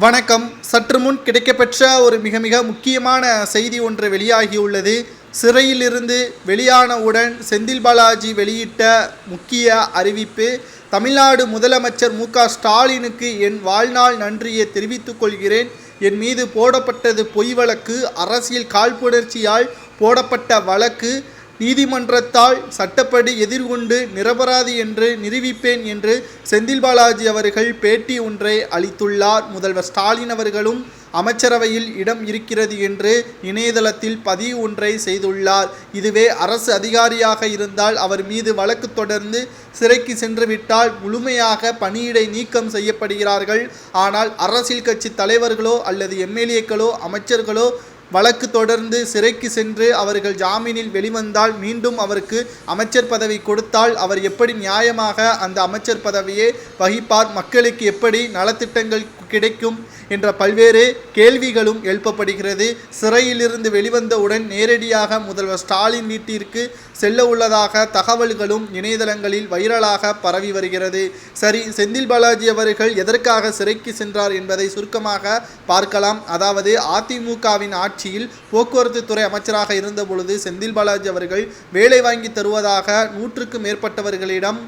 வணக்கம். சற்று முன் கிடைக்கப்பெற்ற ஒரு மிக மிக முக்கியமான செய்தி ஒன்று வெளியாகியுள்ளது. சிறையிலிருந்து வெளியானவுடன் செந்தில் பாலாஜி வெளியிட்ட முக்கிய அறிவிப்பு தமிழ்நாடு முதலமைச்சர் மு. க. ஸ்டாலினுக்கு என் வாழ்நாள் நன்றியை தெரிவித்துக் கொள்கிறேன். என் மீது போடப்பட்டது பொய் வழக்கு அரசியல் காழ்ப்புணர்ச்சியால் போடப்பட்ட வழக்கு நீதிமன்றத்தால் சட்டப்படி எதிர்கொண்டு நிரபராதி என்று நிரூபிப்பேன் என்று செந்தில் பாலாஜி அவர்கள் பேட்டி ஒன்றை அளித்துள்ளார். முதல்வர் ஸ்டாலின் அவர்களும் அமைச்சரவையில் இடம் இருக்கிறது என்று இணையதளத்தில் பதிவு ஒன்றை செய்துள்ளார். இதுவே அரசு அதிகாரியாக இருந்தால் அவர் மீது வழக்கு தொடர்ந்து சிறைக்கு சென்றுவிட்டால் முழுமையாக பணியிடை நீக்கம் செய்யப்படுகிறார்கள். ஆனால் அரசியல் கட்சி தலைவர்களோ அல்லது எம்எல்ஏக்களோ அமைச்சர்களோ வழக்கு தொடர்ந்து சிறைக்கு சென்று அவர்கள் ஜாமீனில் வெளிவந்தால் மீண்டும் அவருக்கு அமைச்சர் பதவி கொடுத்தால் அவர் எப்படி நியாயமாக அந்த அமைச்சர் பதவியை வகிப்பார்? மக்களுக்கு எப்படி நலத்திட்டங்கள் கிடைக்கும் என்ற பல்வேறு கேள்விகளும் எழுப்பப்படுகிறது. சிறையிலிருந்து வெளிவந்தவுடன் நேரடியாக முதல்வர் ஸ்டாலின் வீட்டிற்கு செல்ல உள்ளதாக தகவல்களும் இணையதளங்களில் வைரலாக பரவி வருகிறது. சரி செந்தில் பாலாஜி அவர்கள் எதற்காக சிறைக்கு சென்றார் என்பதை சுருக்கமாக பார்க்கலாம். அதாவது அதிமுகவின் ஆட்சியில் போக்குவரத்து துறை அமைச்சராக இருந்த பொழுது செந்தில் பாலாஜி அவர்கள் வேலை வாங்கி தருவதாக நூற்றுக்கும் மேற்பட்டவர்களிடம்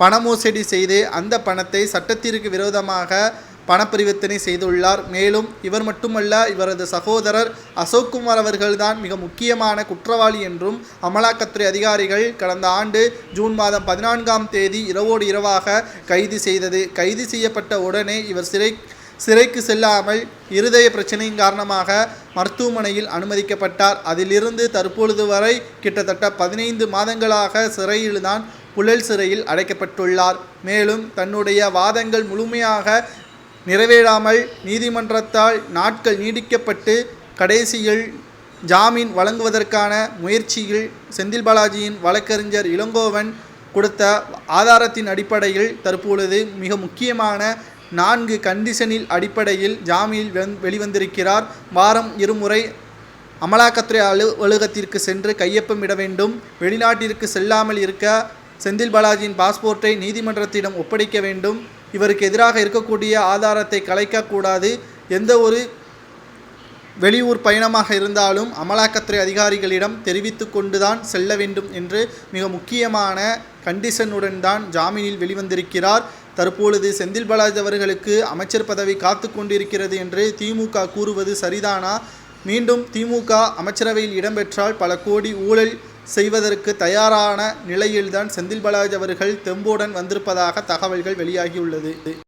பண மோசடி செய்து அந்த பணத்தை சட்டத்திற்கு விரோதமாக பணப்பரிவர்த்தனை செய்துள்ளார். மேலும் இவர் மட்டுமல்ல இவரது சகோதரர் அசோக்குமார் அவர்கள்தான் மிக முக்கியமான குற்றவாளி என்றும் அமலாக்கத்துறை அதிகாரிகள் கடந்த ஆண்டு ஜூன் மாதம் பதினான்காம் தேதி இரவோடு இரவாக கைது செய்தது. கைது செய்யப்பட்ட உடனே இவர் சிறை சிறைக்கு செல்லாமல் இருதய பிரச்சனையின் காரணமாக மருத்துவமனையில் அனுமதிக்கப்பட்டார். அதிலிருந்து தற்பொழுது வரை கிட்டத்தட்ட பதினைந்து மாதங்களாக சிறையில்தான் புழல் சிறையில் அடைக்கப்பட்டுள்ளார். மேலும் தன்னுடைய வாதங்கள் முழுமையாக நிறைவேறாமல் நீதிமன்றத்தால் நாட்கள் நீடிக்கப்பட்டு கடைசியில் ஜாமீன் வழங்குவதற்கான முயற்சியில் செந்தில் பாலாஜியின் வழக்கறிஞர் இளங்கோவன் கொடுத்த ஆதாரத்தின் அடிப்படையில் தற்பொழுது மிக முக்கியமான நான்கு கண்டிஷனில் அடிப்படையில் ஜாமீனில் வெளிவந்திருக்கிறார். வாரம் இருமுறை அமலாக்கத்துறை அலுவலகத்திற்கு சென்று கையொப்பமிட வேண்டும். வெளிநாட்டிற்கு செல்லாமல் இருக்க செந்தில் பாலாஜியின் பாஸ்போர்ட்டை நீதிமன்றத்திடம் ஒப்படைக்க வேண்டும். இவருக்கு எதிராக இருக்கக்கூடிய ஆதாரத்தை கலைக்கக்கூடாது. எந்த ஒரு வெளியூர் பயணமாக இருந்தாலும் அமலாக்கத்துறை அதிகாரிகளிடம் தெரிவித்து கொண்டுதான் செல்ல வேண்டும் என்று மிக முக்கியமான கண்டிஷனுடன் தான் ஜாமீனில் வெளிவந்திருக்கிறார். தற்பொழுது செந்தில் பாலாஜி அவர்களுக்கு அமைச்சர் பதவி காத்து கொண்டிருக்கிறது என்று திமுக கூறுவது சரிதானா? மீண்டும் திமுக அமைச்சரவையில் இடம்பெற்றால் பல கோடி ஊழல் செய்வதற்கு தயாரான நிலையில்தான் செந்தில் பாலாஜி அவர்கள் தெம்போடன் வந்திருப்பதாக தகவல்கள் வெளியாகியுள்ளது.